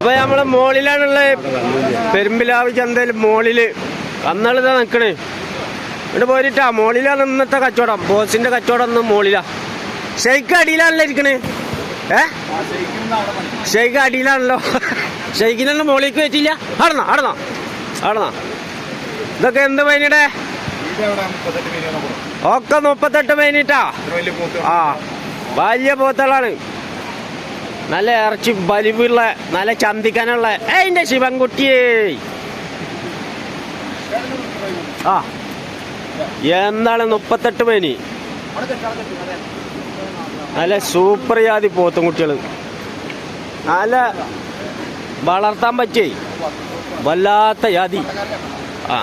അപ്പൊ നമ്മളെ മോളിലാണുള്ള പെരുമ്പിലാവ് ചന്തയിൽ മോളിൽ. അന്നാളിത നിക്കണേ. ഇവിടെ പോരിട്ടാ. മോളിലാണ് ഇന്നത്തെ കച്ചവടം. ബോസിന്റെ കച്ചവടം ഒന്നും മോളിലാ. ഷെയ്ക്ക് അടിയിലാണല്ലോ ഇരിക്കണേ. ഏ? ഷെയ്ക്ക് അടിയിലാണല്ലോ. ഷെയ്ക്കിനൊന്നും മോളിലേക്ക് പറ്റില്ല അടന്നാ ആടണോ ആടണോ ഇതൊക്കെ എന്ത് പൈനിടെ? ഒക്കെ മുപ്പത്തെട്ട് പൈനിട്ടാ. ആ വലിയ പോത്തളാണ് നല്ല ഇറച്ചി വലിവുള്ള നല്ല ചന്തിക്കാനുള്ള. ഏന്റെ ശിവൻകുട്ടിയേ ആ. എന്താണ് മുപ്പത്തെട്ട് മേനി നല്ല സൂപ്പർ ജാതി പോത്തും കുട്ടികൾ നല്ല വളർത്താൻ പറ്റേ വല്ലാത്ത ജാതി. ആ.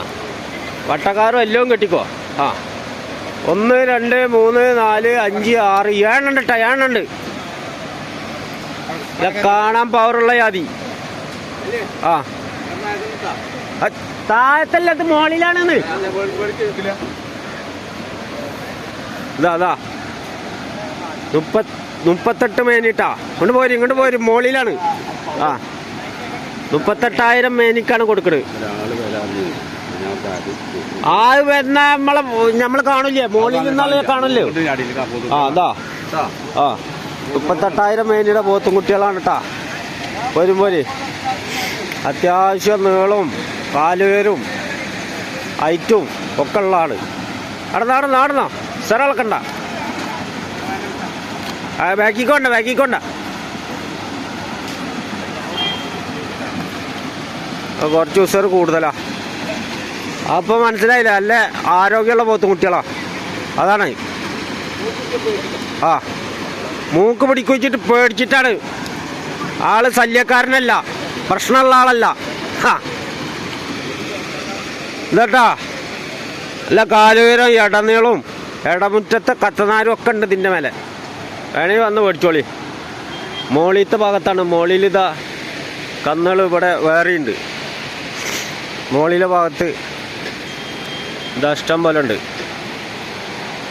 വട്ടക്കാരും എല്ലാം കെട്ടിക്കോ. ആ. ഒന്ന് രണ്ട് മൂന്ന് നാല് അഞ്ച് ആറ് ഏഴുണ്ട് ഏഴുണ്ട് കാണാൻ പവറുള്ള ജാതി. ആ. താഴത്തല്ല അത് മോളിലാണെന്ന് ഇതാ അതാ മുപ്പത് മുപ്പത്തെട്ട് മേനിട്ടാ. ഇങ്ങോട്ട് പോരും ഇങ്ങോട്ട് പോരും. മോളിലാണ് ആ. മുപ്പത്തെട്ടായിരം മേനിക്കാണ് കൊടുക്കണത്. ആ വരുന്ന നമ്മളെ നമ്മൾ കാണില്ലേ? മോളിൽ നിന്നാളെ കാണില്ലേ ആ അതാ ആ. മുപ്പത്തെട്ടായിരം മേനിയുടെ പോത്തും കുട്ടികളാണ് കേട്ടാ വരും പോര്. അത്യാവശ്യം നീളവും കാലുവേരും ഐറ്റും ഒക്കെ ഉള്ള ആൾ നടന്നോ നടന്നോ നടന്നോ സ്ഥലങ്ങളൊക്കണ്ട ആ ബാക്കിക്കൊണ്ട ബാക്കിക്കൊണ്ട കുറച്ച് ദിവസം കൂടുതലാ. അപ്പോൾ മനസ്സിലായില്ല നല്ല ആരോഗ്യമുള്ള പോത്തും കുട്ടികളാ. അതാണ്. ആ. മൂക്ക് പിടിക്കുവച്ചിട്ട് പേടിച്ചിട്ടാണ്. ആൾ ശല്യക്കാരനല്ല പ്രശ്നമുള്ള ആളല്ല. ഇതട്ടാ. അല്ല കാലുയരം ഇടനീളവും ഇടമുറ്റത്തെ കത്തനാരും ഒക്കെ ഉണ്ട് ഇതിന്റെ മേലെ. വേണമെങ്കിൽ വന്ന് മേടിച്ചോളി. മോളിത്തെ ഭാഗത്താണ്. മോളിൽ ഇതാ കന്നുകൾ ഇവിടെ വേറെയുണ്ട്. മോളിലെ ഭാഗത്ത് ഇതാ ഇഷ്ടം പോലെ ഉണ്ട്.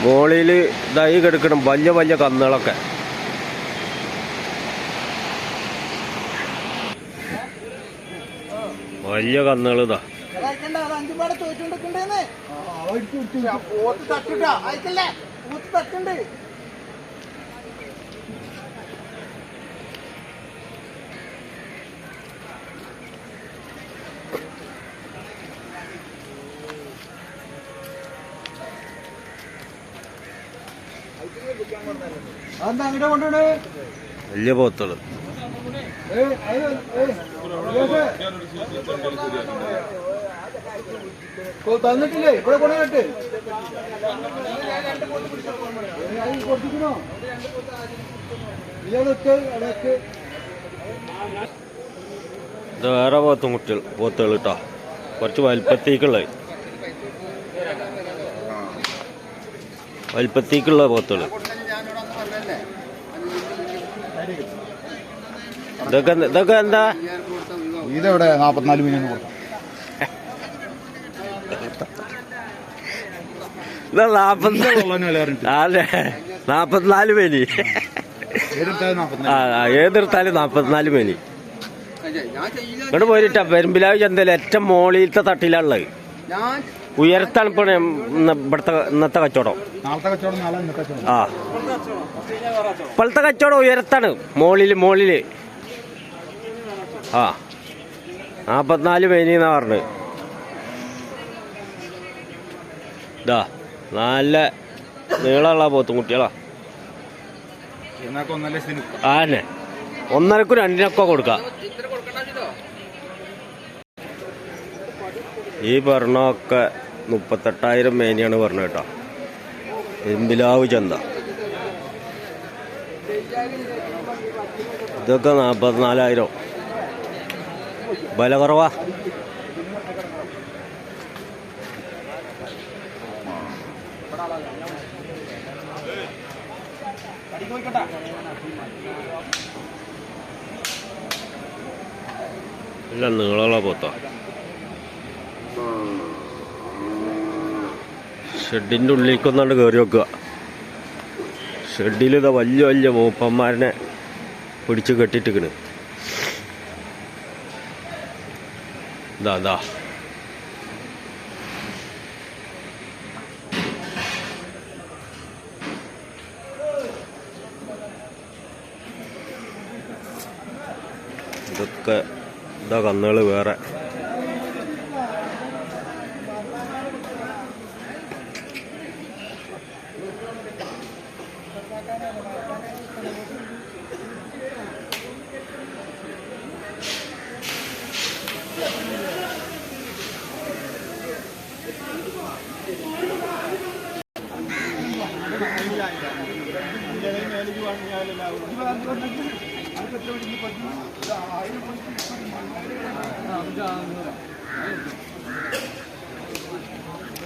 മോളിൽ ഇതായി കിടക്കണം വലിയ വലിയ കന്നുകളൊക്കെ വലിയ കന്നുകൾ ഇതാ അയക്കണ്ട അത് അഞ്ചും പാടെ ചോദിച്ചോണ്ടിരിക്കണ്ടേന്ന് പോത്ത് തട്ടിട്ടാ അയക്കല്ലേ പോത്ത് തട്ടുണ്ട് അതെന്താ അങ്ങോട്ട് കൊണ്ടുപോയി വലിയ പോത്തുകൾ തന്നിട്ടില്ലേ? ഇവിടെ കൊണ്ടുപോയിട്ട് കൊടുത്തിക്കണോ ഇയാളൊക്കെ ഇത് വേറെ പോത്തും കുട്ടികൾ പോത്തുകൾ കേട്ടോ കുറച്ച് വലിപ്പത്തേക്കുള്ള വലിപ്പത്തേക്കുള്ള പോത്തുകൾ. ഇതൊക്കെ എന്ത്- ഇതൊക്കെ എന്താ ഇതെവിടെ നാപ്പത്തിനാല് ഇത് നാപ്പത്തിനാല് അതെ ആ, ഏതെടുത്താലും നാപ്പത്തിനാല് മേനി ഇങ്ങോട്ട് പോയിട്ട് പെരുമ്പിലാവ് ചന്തയിൽ ഏറ്റവും മോളിലത്തെ തട്ടിലുള്ളത് ഞാൻ ഉയരത്താണ് ഇപ്പോൾ ഇവിടുത്തെ ഇന്നത്തെ കച്ചവടം. ആ. ഇപ്പോഴത്തെ കച്ചവടം ഉയരത്താണ് മോളിൽ മോളിൽ. ആ. നാൽപ്പത്തിനാല് പേനിന്നാ പറഞ്ഞത്? ഇതാ നല്ല നീളമുള്ള പോത്തും കുട്ടികളാ. ആ തന്നെ. ഒന്നരക്കും രണ്ടിനൊക്കെ കൊടുക്കാം. ഈ പറഞ്ഞൊക്കെ മുപ്പത്തെട്ടായിരം മേനിയാണ് പറഞ്ഞത് കേട്ടോ. എമ്പിലാവ് ചന്ത. ഇതൊക്കെ നാൽപ്പത്തിനാലായിരം വില കുറവാ ഇല്ല നീളമുള്ള പോത്താ ഷെഡിന്റെ ഉള്ളിലേക്കൊന്നാണ്ട് കയറി വെക്കുക. ഷെഡിൽ ഇതാ വലിയ വലിയ മൂപ്പന്മാരനെ പിടിച്ച് കെട്ടിട്ടിക്കണ് ഇതാ ഇതാ ഇതൊക്കെ ഇതാ കന്നുകൾ വേറെ.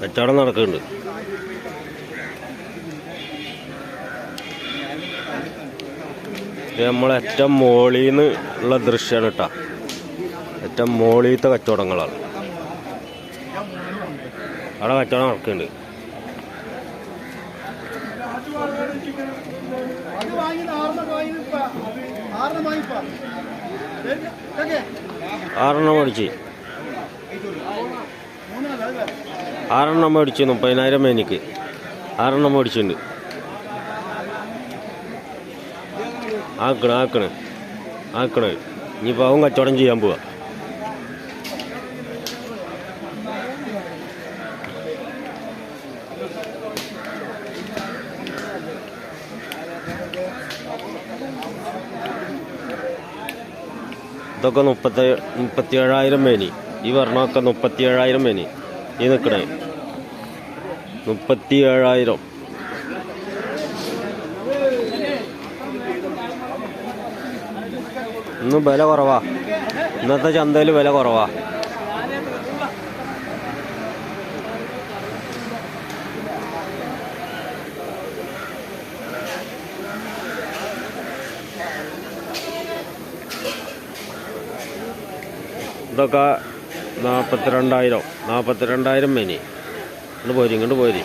കച്ചവടം നടക്കുന്നുണ്ട്. ഇത് നമ്മളെ നിന്ന് ഉള്ള ദൃശ്യമാണ് കേട്ടാ. ഏറ്റവും മോളിലത്തെ കച്ചവടങ്ങളാണ്. അവിടെ കച്ചവടം നടക്കുന്നുണ്ട്. ആറെണ്ണം മേടിച്ച്. ആറെണ്ണം മേടിച്ചു മുപ്പതിനായിരം മേനിക്ക്. ആറെണ്ണം മേടിച്ചിട്ടുണ്ട്. ആക്കണ ആക്കണ ആക്കണ. ഇനിയിപ്പോൾ അവൻ കച്ചവടം ചെയ്യാൻ പോവാ. ഇതൊക്കെ മുപ്പത്തി മുപ്പത്തി ഏഴായിരം മേനി. ഈ വർണമൊക്കെ മുപ്പത്തി ഏഴായിരം മേനി. ഈ നിൽക്കണേ മുപ്പത്തി ഏഴായിരം ഇന്ന് വില കുറവാ. ഇന്നത്തെ ചന്തയിൽ വില കുറവാ. ഇതൊക്കെ നാൽപ്പത്തിരണ്ടായിരം നാൽപ്പത്തിരണ്ടായിരം മേനി. ഇങ്ങോട്ട് പോരി ഇങ്ങോട്ട് പോരി.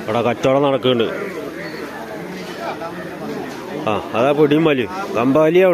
ഇവിടെ കച്ചവടം നടക്കുന്നുണ്ട് ആ അതാ പിടിയും വലിയ കമ്പാലിയ